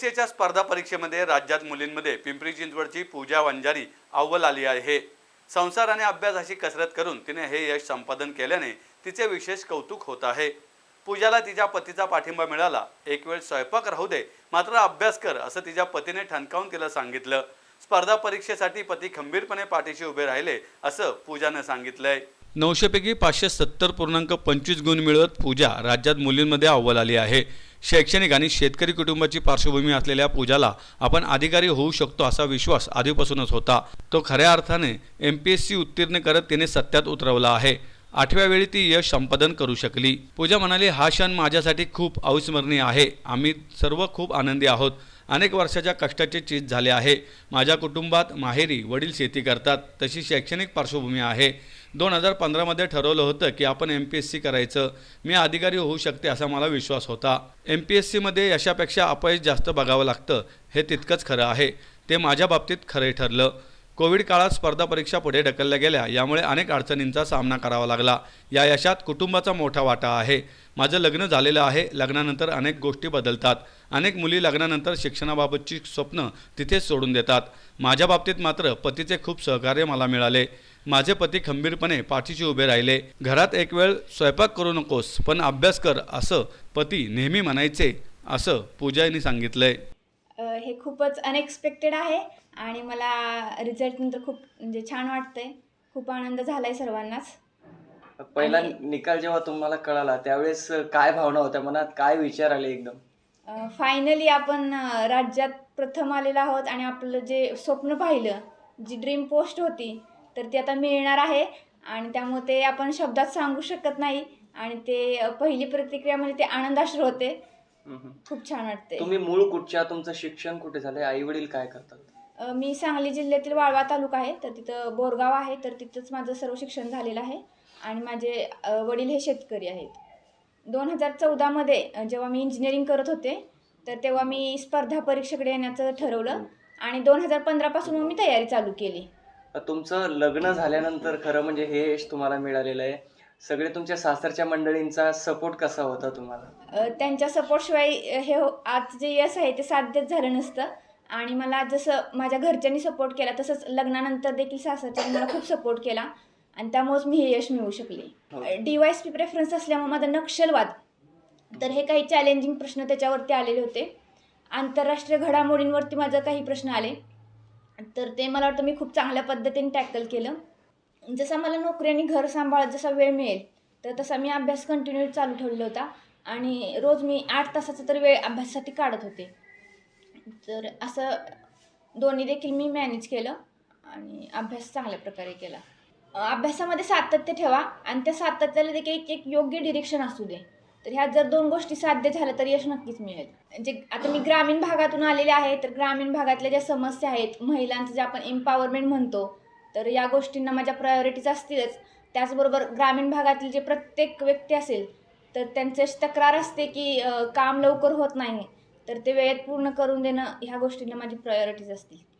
एसीएच्या स्पर्धा परीक्षेमध्ये राज्यात मुलींमध्ये पिंपरी चिंचवडची पूजा वंजारी अव्वल आली आहे. संसार आणि अभ्यास अशी कसरत करून तिने हे यश संपादन केल्याने तिचे विशेष कौतुक होत आहे. पूजाला तिच्या पतीचा पाठिंबा मिळाला. एक वेळ स्वयंपाक राहू दे मात्र अभ्यास कर असं तिच्या पतीने ठणकावून तिला सांगितलं. स्पर्धा परीक्षेसाठी पती खंबीरपणे पाठीशी उभे राहिले असं पूजानं सांगितलंय. नऊशेपैकी पाचशे सत्तर पूर्णांक पंचवीस गुण मिळवत पूजा राज्यात मुलींमध्ये अव्वल आली आहे. शैक्षणिक आणि शेतकरी कुटुंबाची पार्श्वभूमी असलेल्या पूजाला आपण अधिकारी होऊ शकतो असा विश्वास आधीपासूनच होता. तो खऱ्या अर्थाने एम पी एस सी उत्तीर्ण करत तिने सत्यात उतरवला आहे. आठव्या वेळी ती यश संपादन करू शकली. पूजा म्हणाली हा क्षण माझ्यासाठी खूप अविस्मरणीय आहे. आम्ही सर्व खूप आनंदी आहोत. अनेक वर्षाच्या कष्टाचे चीज झाले आहे. माझ्या कुटुंबात माहेरी वडील शेती करतात. तशी शैक्षणिक पार्श्वभूमी आहे. दोन हजार पंधरामध्ये ठरवलं होतं की आपण एम पी एस सी करायचं. मी अधिकारी होऊ शकते असा मला विश्वास होता. एम पी एस सीमध्ये यशापेक्षा अपयश जास्त बघावं लागतं. हे तितकंच खरं आहे. ते माझ्या बाबतीत खरे ठरलं. कोविड काळात स्पर्धा परीक्षा पुढे ढकलल्या गेल्या. यामुळे अनेक अडचणींचा सामना करावा लागला. या यशात कुटुंबाचा मोठा वाटा आहे. माझं लग्न झालेलं आहे. लग्नानंतर अनेक गोष्टी बदलतात. अनेक मुली लग्नानंतर शिक्षणाबाबतची स्वप्न तिथेच सोडून देतात. माझ्या बाबतीत मात्र पतीचे खूप सहकार्य मला मिळाले. माझे पती खंबीरपणे पाठीशी उभे राहिले. घरात एक वेळ स्वयंपाक करू नकोस पण अभ्यास कर असं पती नेहमी म्हणायचे असं पूजा यांनी सांगितलंय. हे खूपच अनएक्सपेक्टेड आहे आणि मला रिझल्ट नंतर खूप म्हणजे छान वाटतंय. खूप आनंद झालाय सर्वांनाच. पहिला निकाल जेव्हा तुम्हाला कळाला त्यावेळेस काय भावना होत्या? मनात काय विचार आले एकदम? फायनली आपण राज्यात प्रथम आलेलो आहोत आणि आपलं जे स्वप्न पाहिलं जी ड्रीम पोस्ट होती तर ती आता मिळणार आहे. आणि त्यामुळे ते आपण शब्दात सांगू शकत नाही. आणि ते पहिली प्रतिक्रिया म्हणजे ते आनंदाश्रू होते. खूप छान वाटते तुम्ही मूळ कुठच्या तुमचं शिक्षण कुठे झालंय आई वडील काय करतात? अ, मी सांगली जिल्ह्यातील वाळवा तालुका आहे तर तिथं बोरगाव आहे तर तिथंच माझं सर्व शिक्षण झालेलं आहे. आणि माझे अ, वडील हे शेतकरी आहेत. दोन हजार चौदामध्ये जेव्हा मी इंजिनिअरिंग करत होते तर तेव्हा मी स्पर्धा परीक्षेकडे येण्याचं ठरवलं. आणि दोन हजार पंधरापासून मग मी तयारी चालू केली. तुमचं लग्न झाल्यानंतर खरं म्हणजे हे यश तुम्हाला मिळालेलं आहे. सगळे तुमच्या सासरच्या मंडळींचा सपोर्ट कसा होता तुम्हाला? अ, त्यांच्या सपोर्टशिवाय हे हो- आज जे यश आहे ते साध्यच झालं नसतं. आणि मला जसं माझ्या घरच्यांनी सपोर्ट केला तसंच लग्नानंतर देखील सासरच्यांनी मला खूप सपोर्ट केला. आणि त्यामुळेच मी हे यश मिळवू हो. शकले D Y S P preference असल्यामुळे माझा नक्षलवाद. तर हे काही चॅलेंजिंग प्रश्न त्याच्यावरती आलेले होते. आंतरराष्ट्रीय घडामोडींवरती माझं काही प्रश्न आले. तर ते मला वाटतं मी खूप चांगल्या पद्धतीने टॅकल केलं. जसा मला नोकरी आणि घर सांभाळत जसा वेळ मिळेल तर तसा मी अभ्यास कंटिन्यू चालू ठेवला होता. आणि रोज मी आठ तासाचा तर वेळ अभ्यासासाठी काढत होते. तर असं दोन्ही देखील मी मॅनेज केलं आणि अभ्यास चांगल्या प्रकारे केला. अभ्यासामध्ये सातत्य ठेवा आणि त्या सातत्याला देखील एक एक योग्य डिरेक्शन असू दे. तर ह्या जर दोन गोष्टी साध्य झाल्या तर यश नक्कीच मिळेल. जे आता मी ग्रामीण भागातून आलेले आहे तर ग्रामीण भागातल्या ज्या समस्या आहेत महिलांचं जे आपण एम्पावरमेंट म्हणतो तर या गोष्टींना माझ्या प्रायोरिटीज असतीलच. त्याचबरोबर ग्रामीण भागातील जे प्रत्येक व्यक्ती असेल तर त्यांचे तक्रार असते की काम लवकर होत नाही. तर ते वेळेत पूर्ण करून देणं ह्या गोष्टींना माझी प्रायोरिटीज असतील.